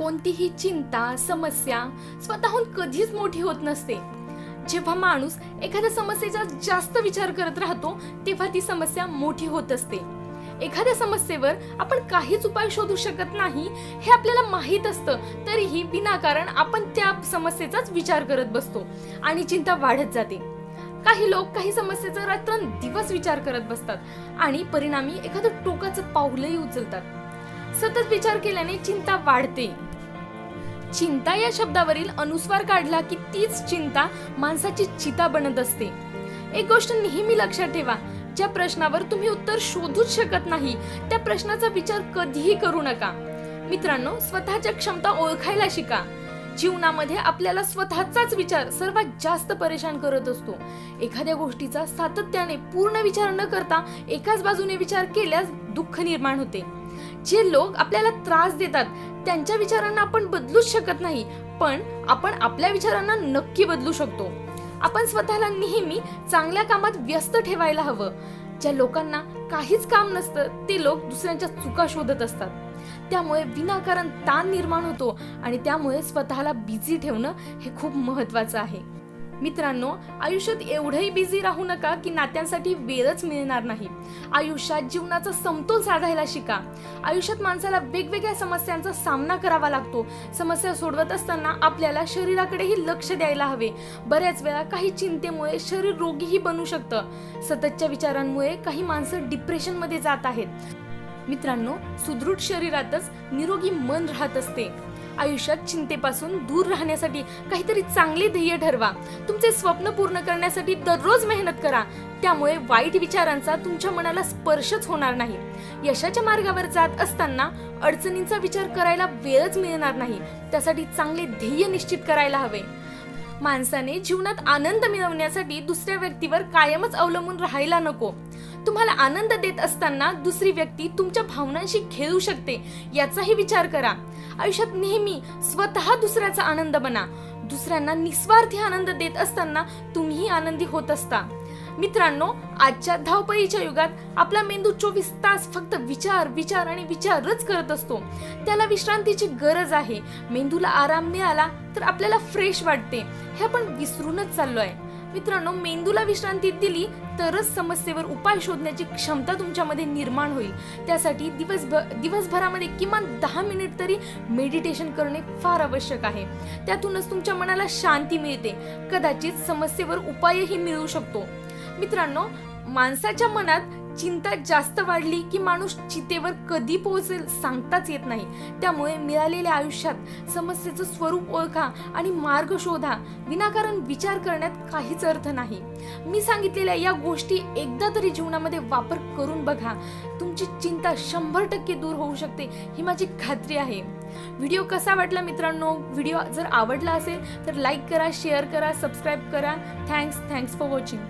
कोणतीही चिंता समस्या स्वतःहून कधीच मोठी होत नसते. जेव्हा माणूस एखाद्या समस्येचा जास्त विचार करत राहतो तेव्हा ती समस्या मोठी होत असते. एखाद्या समस्येवर आपण काहीच उपाय शोधू शकत नाही हे आपल्याला माहीत असतं तरीही विनाकारण आपण त्या समस्येचाच विचार करत बसतो आणि चिंता वाढत जाते. काही लोक काही समस्येचा रात्रंदिवस विचार करत बसतात आणि परिणामी एखादं टोकाचं पाऊलही उचलतात. सतत विचार केल्याने चिंता वाढते. चिंता या शब्दावरील अनुस्वार काढला की तीच चिंता माणसाची चिता बनत असते. एक गोष्ट नेहमी लक्षात ठेवा ज्या प्रश्नावर तुम्ही उत्तर शोधूच शकत नाही त्या प्रश्नाचा विचार कधीही करू नका. मित्रांनो स्वतःच्या क्षमता ओळखायला शिका. जीवनामध्ये आपल्याला स्वतःचाच विचार सर्वात जास्त परेशान करत असतो. एखाद्या गोष्टीचा सातत्याने पूर्ण विचार न करता एकाच बाजूने विचार केल्यास दुःख निर्माण होते. जे लोक आपल्याला त्रास देतात त्यांच्या विचारांना आपण बदलूच शकत नाही पण आपण आपल्या विचारांना नक्की बदलू शकतो. आपण स्वतःला नेहमी चांगल्या कामात व्यस्त ठेवायला हवं. ज्या लोकांना काहीच काम नसतं ते लोक दुसऱ्यांच्या चुका शोधत असतात. त्यामुळे विनाकारण ताण निर्माण होतो आणि त्यामुळे स्वतःला बिझी ठेवणं हे खूप महत्वाचं आहे. मित्रांनो आयुष्यात एवढंही बिझी राहू नका की नात्यांसाठी वेळच मिळणार नाही. आयुष्यात जीवनाचा समतोल साधायला शिका. आयुष्यात माणसाला वेगवेगळ्या समस्यांचा सामना करावा लागतो. समस्या सोडवत असताना आपल्याला शरीराकडेही लक्ष द्यायला हवे. बऱ्याच वेळा काही चिंतेमुळे शरीर रोगीही बनू शकतं. सततच्या विचारांमुळे काही माणसं डिप्रेशनमध्ये जात आहेत. मित्रांनो सुदृढ शरीरातच निरोगी मन राहत असते. आयुष्यात चिंतेपासून दूर राहण्यासाठी काहीतरी चांगले ध्येय ठरवा. तुमचे स्वप्न पूर्ण करण्यासाठी दररोज मेहनत करा. त्यामुळे वाईट विचारांचा तुमच्या मनाला स्पर्शच होणार नाही. यशाच्या मार्गावर जात असताना अडचणींचा विचार करायला वेळच मिळणार नाही. त्यासाठी चांगले ध्येय निश्चित करायला हवे. माणसाने जीवनात आनंद मिळवण्यासाठी दुसऱ्या व्यक्तीवर कायमच अवलंबून राहायला नको. तुम्हाला आनंद देत असताना दुसरी व्यक्ती तुमच्या भावनांशी खेळू शकते याचाही विचार करा. आयुष्यात नेहमी स्वतः दुसऱ्याचा आनंद बना. दुसऱ्यांना निस्वार्थी आनंद देत असताना तुम्हीही आनंदी होत असता. मित्रांनो आजच्या धावपळीच्या युगात आपला मेंदू चोवीस तास फक्त विचार विचार आणि विचारच करत असतो. त्याला विश्रांतीची गरज आहे. मेंदूला आराम मिळाला तर आपल्याला फ्रेश वाटते. हे आपण विसरूनच चाललो आहे मित्रांनो मेंदूला विश्रांती दिली तरच समस्येवर उपाय शोधण्याची क्षमता तुमच्यामध्ये निर्माण होईल. त्यासाठी दिवसभर दिवसभरामध्ये किमान दहा मिनिट तरी मेडिटेशन करणे फार आवश्यक आहे. त्यातूनच तुमच्या मनाला शांती मिळते. कदाचित समस्येवर उपायही मिळू शकतो. मित्रांनो माणसाच्या मनात चिंता जास्त वाढली की माणूस चितेवर कधी पोहोचेल सांगताच येत नाही. त्यामुळे मिळालेल्या आयुष्यात समस्येचं स्वरूप ओळखा आणि मार्ग शोधा. विनाकारण विचार करण्यात काहीच अर्थ नाही. मी सांगितलेल्या या गोष्टी एकदा तरी जीवनामध्ये वापर करून बघा. तुमची चिंता शंभर टक्के दूर होऊ शकते ही माझी खात्री आहे. व्हिडिओ कसा वाटला मित्रांनो? व्हिडिओ जर आवडला असेल तर लाईक करा शेअर करा सबस्क्राईब करा. Thanks thanks for watching.